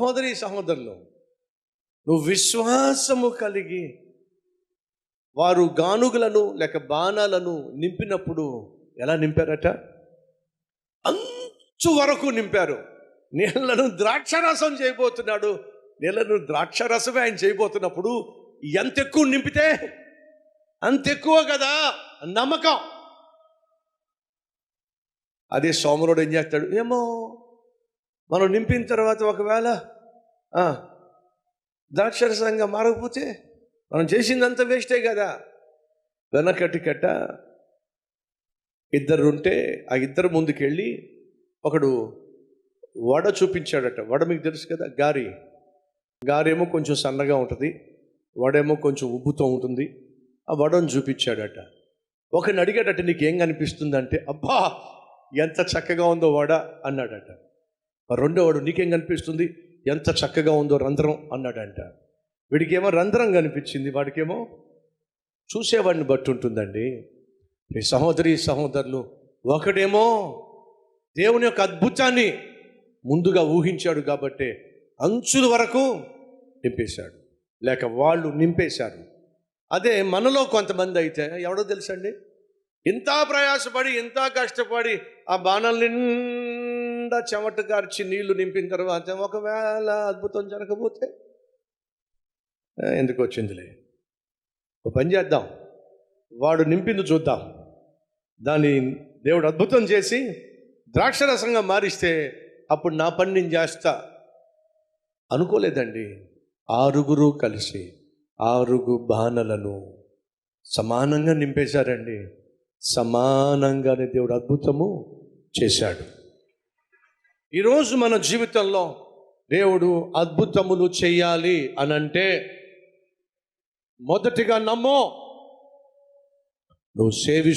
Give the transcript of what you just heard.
సహోదరి సహోదరులు నువ్వు విశ్వాసము కలిగి వారు గానుగులను లేక బాణాలను నింపినప్పుడు ఎలా నింపారట? అంచు వరకు నింపారు. నీళ్ళను ద్రాక్షరసం చేయబోతున్నాడు. నీళ్ళను ద్రాక్షరసమే ఆయన చేయబోతున్నప్పుడు ఎంత ఎక్కువ నింపితే అంత ఎక్కువ కదా నమ్మకం. అదే సోమరుడు ఏం చేస్తాడు? ఏమో మనం నింపిన తర్వాత ఒకవేళ ద్రాక్షరసంగా మారకపోతే మనం చేసిందంతా వేస్టే కదా. వెనకటి కట్ట ఇద్దరు ఉంటే ఆ ఇద్దరు ముందుకెళ్ళి ఒకడు వడ చూపించాడట. వడ మీకు తెలుసు కదా గారి. గారేమో కొంచెం సన్నగా ఉంటుంది వడేమో కొంచెం ఉబ్బుతో ఉంటుంది. ఆ వడను చూపించాడట. ఒకరిని అడిగాడట నీకేం కనిపిస్తుంది అంటే అబ్బా ఎంత చక్కగా ఉందో వడ అన్నాడట. రెండోవాడు నీకేం కనిపిస్తుంది? ఎంత చక్కగా ఉందో రంధ్రం అన్నాడంట. వీడికేమో రంధ్రం కనిపించింది వాడికేమో చూసేవాడిని బట్టి ఉంటుందండి. ఈ సహోదరి సహోదరులు ఒకడేమో దేవుని యొక్క అద్భుతాన్ని ముందుగా ఊహించాడు కాబట్టి అంచుల వరకు నింపేశాడు. లేక వాళ్ళు నింపేశారు. అదే మనలో కొంతమంది అయితే ఎవడో తెలుసండి? ఇంత ప్రయాసపడి ఇంత కష్టపడి ఆ బాణల్ని నిండా చెమట గార్చి నీళ్ళు నింపిన తర్వాత ఒకవేళ అద్భుతం జరగకపోతే ఎందుకు వచ్చిందిలే? ఒక పని చేద్దాం. వాడు నింపింది చూద్దాం. దాన్ని దేవుడు అద్భుతం చేసి ద్రాక్షరసంగా మారిస్తే అప్పుడు నా పని నేను చేస్తా. అనుకోలేదండి. ఆరుగురు కలిసి ఆరుగు బాణలను సమానంగా నింపేశారండి. సమానంగానే దేవుడు అద్భుతము చేశాడు. ఈరోజు మన జీవితంలో దేవుడు అద్భుతములు చేయాలి అని అంటే మొదటిగా నమ్మో. నువ్వు సేవి